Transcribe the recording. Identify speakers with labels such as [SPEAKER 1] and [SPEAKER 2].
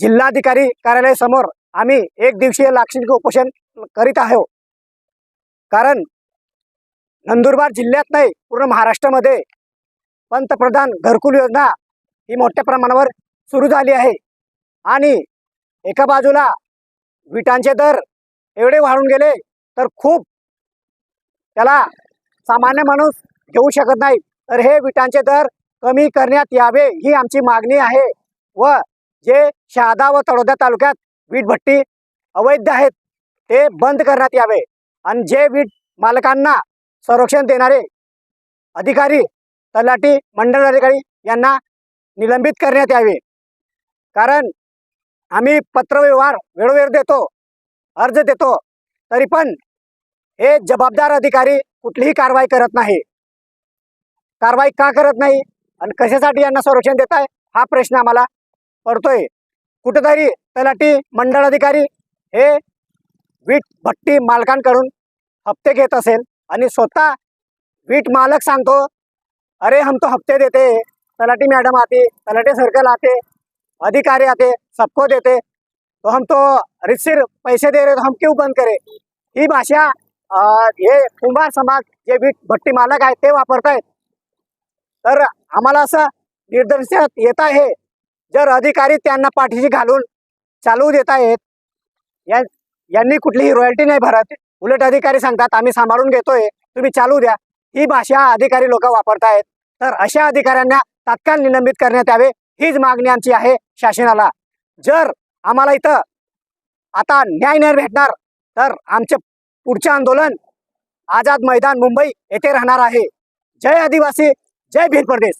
[SPEAKER 1] जिल्हाधिकारी कार्यालयासमोर आम्ही एक दिवसीय लाक्षणिक उपोषण करीत आहोत कारण नंदुरबार जिल्ह्यात नाही पूर्ण महाराष्ट्रामध्ये पंतप्रधान घरकुल योजना ही मोठ्या प्रमाणावर सुरू झाली आहे. आणि एका बाजूला विटांचे दर एवढे वाढून गेले तर खूप त्याला सामान्य माणूस घेऊ शकत नाही. तर हे विटांचे दर कमी करण्यात यावे ही आमची मागणी आहे व जे शहादा व तळोदा तालुक्यात वीट भट्टी अवैध आहेत ते बंद करण्यात यावे. आणि जे वीट मालकांना संरक्षण देणारे अधिकारी तलाठी मंडळ अधिकारी यांना निलंबित करण्यात यावे. कारण आम्ही पत्रव्यवहार वेळोवेळ देतो अर्ज देतो तरी पण हे जबाबदार अधिकारी कुठलीही कारवाई करत नाही. कारवाई का करत नाही आणि कशासाठी यांना संरक्षण देत आहे हा प्रश्न आम्हाला पडतोय. कुठेतरी तलाठी मंडळ अधिकारी हे वीट भट्टी मालकांकडून हप्ते घेत असेल आणि स्वतः वीट मालक सांगतो अरे हम तो हफ्ते देते तलाटी मॅडम मैडम तलाटे सर्कल आते अधिकारी आते सबको देते तो हम तो रिसिर पैसे दे रहे तो हम क्यों बंद करे? ही भाषा हे कुंभार समाज जे वीट भट्टी मालक आहेत ते वापरतायत. तर आम्हाला असं निर्दर्शनात येत आहे जर अधिकारी त्यांना पाठीशी घालून चालवू देत आहेत या यांनी कुठलीही रॉयल्टी नाही भरत. उलट अधिकारी सांगतात आम्ही सांभाळून घेतोय तुम्ही चालू द्या. ही भाषा अधिकारी लोक वापरतायत. तर अशा अधिकाऱ्यांना तात्काळ निलंबित करण्यात यावे हीच मागणी आमची आहे शासनाला. जर आम्हाला इथं आता न्याय नाही भेटणार तर आमचे पुढचे आंदोलन आझाद मैदान मुंबई येथे राहणार आहे. जय आदिवासी जय भील प्रदेश.